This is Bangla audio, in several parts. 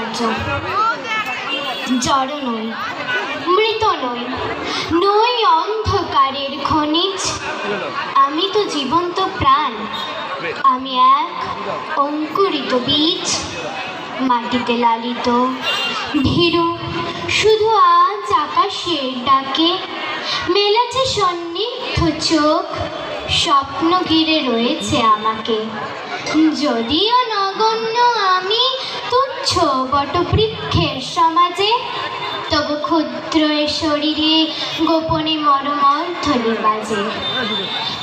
আচার্য জড় নই, মৃত নই নই অন্ধকারের খনিজ। আমি তো জীবন্ত প্রাণ, আমি এক অঙ্কুরিত বীজ, মাটিতে লালিত। ভীরু, শুধু আজ আকাশের ডাকে, মেলেছে সন্নিগ্ধ চোখ স্বপ্ন ঘিরে রয়েছে আমাকে। যদিও নগণ্য তুচ্ছ বটবৃক্ষের সমাজে? তবু ক্ষুদ্র শরীরে গোপনে মর্মর্থনে বাজে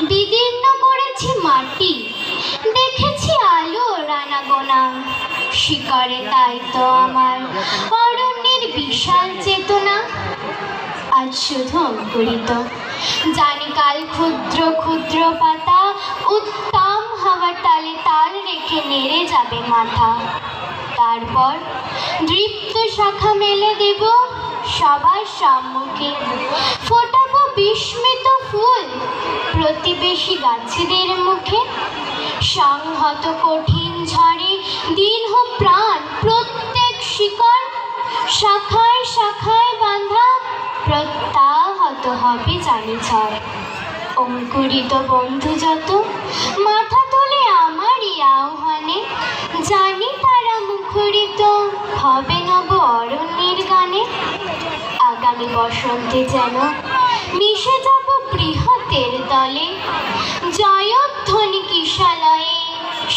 বিদীর্ণ করেছি মাটি, দেখেছি আলো রানা গোনা। শিকারে তাই তো আমার অরণ্যের বিশাল চেতনা। আজ শুধু অঙ্কুরিত। জানি কাল ক্ষুদ্র ক্ষুদ্র পাতা উত্তম হওয়ার তালে তাল রেখে নেড়ে যাবে মাথা। তারপর দৃপ্ত শাখা মেলে দেব সবার সম্মুখে। ফোটাবো বিস্মিত ফুল প্রতিবেশী গাছেদের মুখে। সংহত কঠিন ঝড়ে দীর্ঘ প্রাণ প্রত্যেক শিকড় শাখায় শাখায় বাঁধা প্রত্যাহত হবে জানি ঝড়। অঙ্কুরিত বন্ধু যত অরণ্যের গানে আগামী বসন্তে যেন মিশে যাব বৃহতের দলে। জয়ধ্বনি কিশালয়ে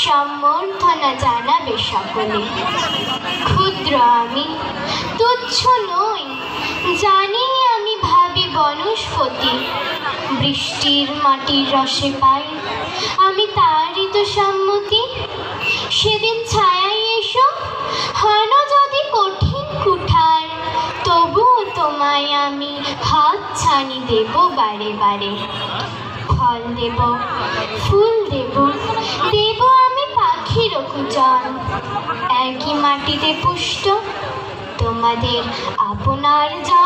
সম্বর্ধনা জানাবে সকলে। ক্ষুদ্র আমি, তুচ্ছ নই, জানি আমি ভাবি বনস্পতি। বৃষ্টির মাটির রসে পাই, আমি তারই তো আমি হাত ছানি দেব বারে বারে। ফল দেব, ফুল দেব দেব আমি পাখির কুচন একই মাটিতে পুষ্ট, তোমাদের আপনার নমস্কার